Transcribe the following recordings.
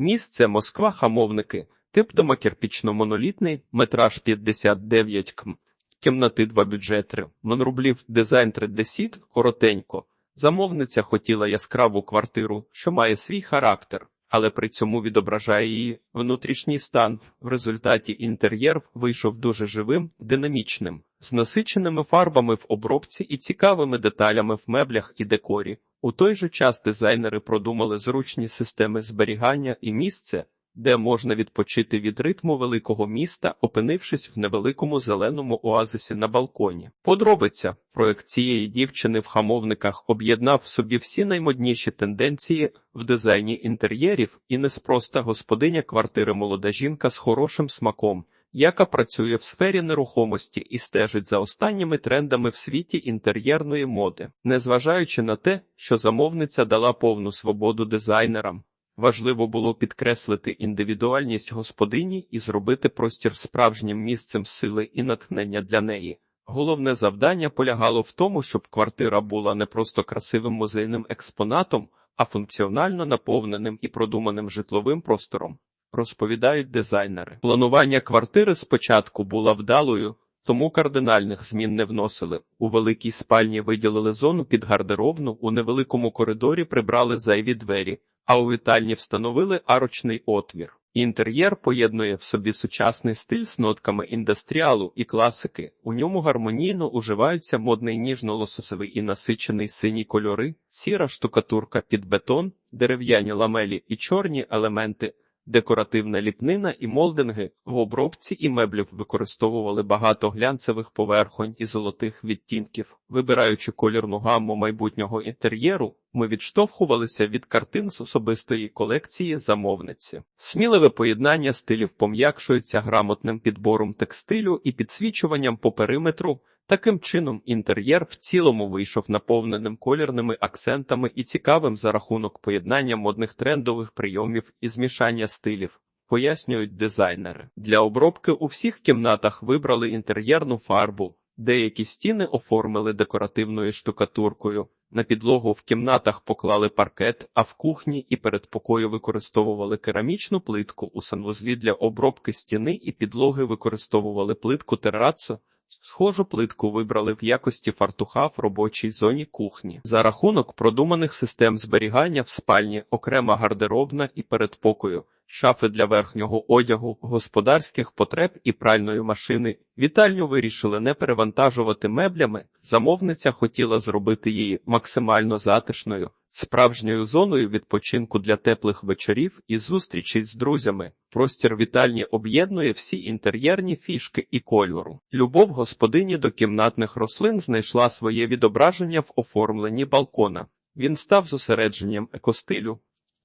Місце Москва хамовники. Тип дома кирпічно-монолітний, метраж 59 км. Кімнати 2 бюджети. Монрублів дизайн 3D сіт, коротенько. Замовниця хотіла яскраву квартиру, що має свій характер, але при цьому відображає її внутрішній стан. В результаті інтер'єр вийшов дуже живим, динамічним, з насиченими фарбами в обробці і цікавими деталями в меблях і декорі. У той же час дизайнери продумали зручні системи зберігання і місце, де можна відпочити від ритму великого міста, опинившись в невеликому зеленому оазисі на балконі. Подробиця проект цієї дівчини в хамовниках об'єднав в собі всі наймодніші тенденції в дизайні інтер'єрів і неспроста господиня квартири молода жінка з хорошим смаком. Яка працює в сфері нерухомості і стежить за останніми трендами в світі інтер'єрної моди, незважаючи на те, що замовниця дала повну свободу дизайнерам, Важливо було підкреслити індивідуальність господині і зробити простір справжнім місцем сили і натхнення для неї. Головне завдання полягало в тому, щоб квартира була не просто красивим музейним експонатом, а функціонально наповненим і продуманим житловим простором. Розповідають дизайнери. Планування квартири спочатку було вдалою, тому кардинальних змін не вносили. У великій спальні виділили зону під гардеробну, у невеликому коридорі прибрали зайві двері а у вітальні встановили арочний отвір. Інтер'єр поєднує в собі сучасний стиль з нотками індустріалу і класики. У ньому гармонійно уживаються модний ніжно-лососовий і насичений сині кольори, сіра штукатурка під бетон, дерев'яні ламелі і чорні елементи. Декоративна ліпнина і молдинги в обробці і меблів використовували багато глянцевих поверхонь і золотих відтінків. Вибираючи колірну гамму майбутнього інтер'єру, ми відштовхувалися від картин з особистої колекції замовниці. Сміливе поєднання стилів пом'якшується грамотним підбором текстилю і підсвічуванням по периметру. Таким чином, інтер'єр в цілому вийшов наповненим колірними акцентами і цікавим за рахунок поєднання модних трендових прийомів і змішання стилів. Пояснюють дизайнери. Для обробки у всіх кімнатах вибрали інтер'єрну фарбу, деякі стіни оформили декоративною штукатуркою. На підлогу в кімнатах поклали паркет, а в кухні і передпокою використовували керамічну плитку у санвузлі для обробки стіни і підлоги використовували плитку терацу. Схожу плитку вибрали в якості фартуха в робочій зоні кухні. За рахунок продуманих систем зберігання в спальні, окрема гардеробна і передпокою, шафи для верхнього одягу, господарських потреб і пральної машини. Вітальню вирішили не перевантажувати меблями. Замовниця хотіла зробити її максимально затишною, справжньою зоною відпочинку для теплих вечорів і зустрічей з друзями. Простір вітальні об'єднує всі інтер'єрні фішки і кольору. Любов господині до кімнатних рослин знайшла своє відображення в оформленні балкона. Він став зосередженням екостилю.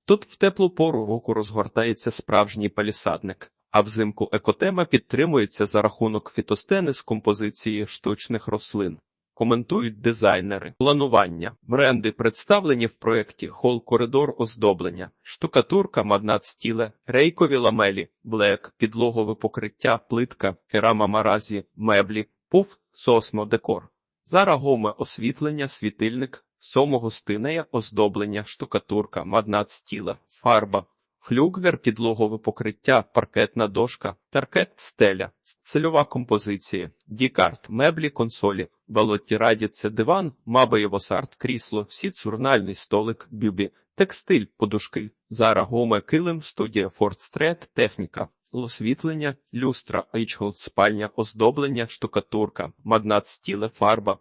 Тут в теплу пору року розгортається справжній палісадник, а взимку екотема підтримується за рахунок фітостени з композиції штучних рослин. Коментують дизайнери. Планування. Бренди представлені в проєкті Хол коридор оздоблення, штукатурка, магнат стіле, рейкові ламелі, блек, підлогове покриття, плитка, керама маразі, меблі, пуф, сосмо, декор. Зарагоме освітлення, світильник, сомогостинеє оздоблення, штукатурка, магнат стіла, фарба, флюгвер, підлогове покриття, паркетна дошка, таркет, стеля, цельова композиція, дікарт, меблі, консолі, балоті радіться диван, мабаєво сарт, крісло, сіцурнальний столик, бюбі, текстиль, подушки, зара гоме, килим, студія Фордстрет, техніка. Освітлення, люстра, айчгол, спальня, оздоблення, штукатурка, магнат стіле, фарба,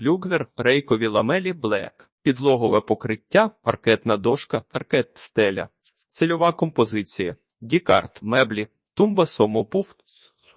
Люгвер, рейкові ламелі, блек, підлогове покриття, паркетна дошка, паркет стеля, цельова композиція, дікарт, меблі, тумба, сомопуф,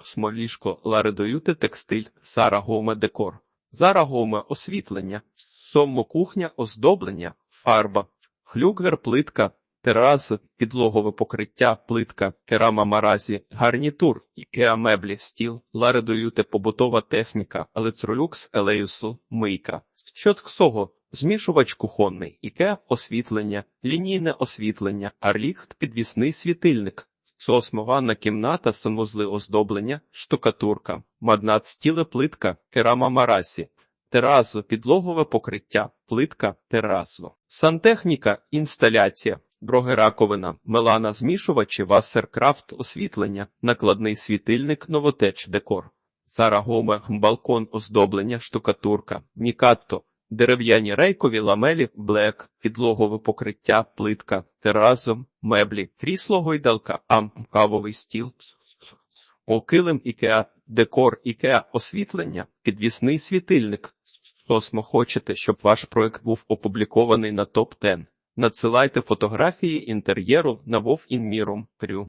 смолішко, ларедоюти, текстиль, сара гоме, декор, зара гоме, освітлення, сомо кухня, оздоблення, фарба, хлюгвер, плитка, тераз, підлогове покриття, плитка, керама маразі, гарнітур, ікеа меблі, стіл, ларедоюте побутова техніка, елецролюкс, елеюсл, мийка. Щотксого, змішувач кухонний, іке освітлення, лінійне освітлення, арліхт, підвісний світильник. Соосмованна кімната, санвузли оздоблення, штукатурка, маднат стіле плитка, керама маразі, терасу, підлогове покриття, плитка, терасу. Сантехніка, інсталяція, Дроги раковина, мелана змішувачі, вассеркрафт, освітлення, накладний світильник, новотеч, декор. Сара Гоме, балкон, оздоблення, штукатурка, Нікатто, дерев'яні рейкові ламелі, блек, підлогове покриття, плитка, теразом, меблі, крісло гойдалка, ам, кавовий стіл. Окилим Ікеа, декор Ікеа, освітлення, підвісний світильник. Сосмо хочете, щоб ваш проект був опублікований на топ 10 Надсилайте фотографії інтер'єру на Вов Інміром. Крю.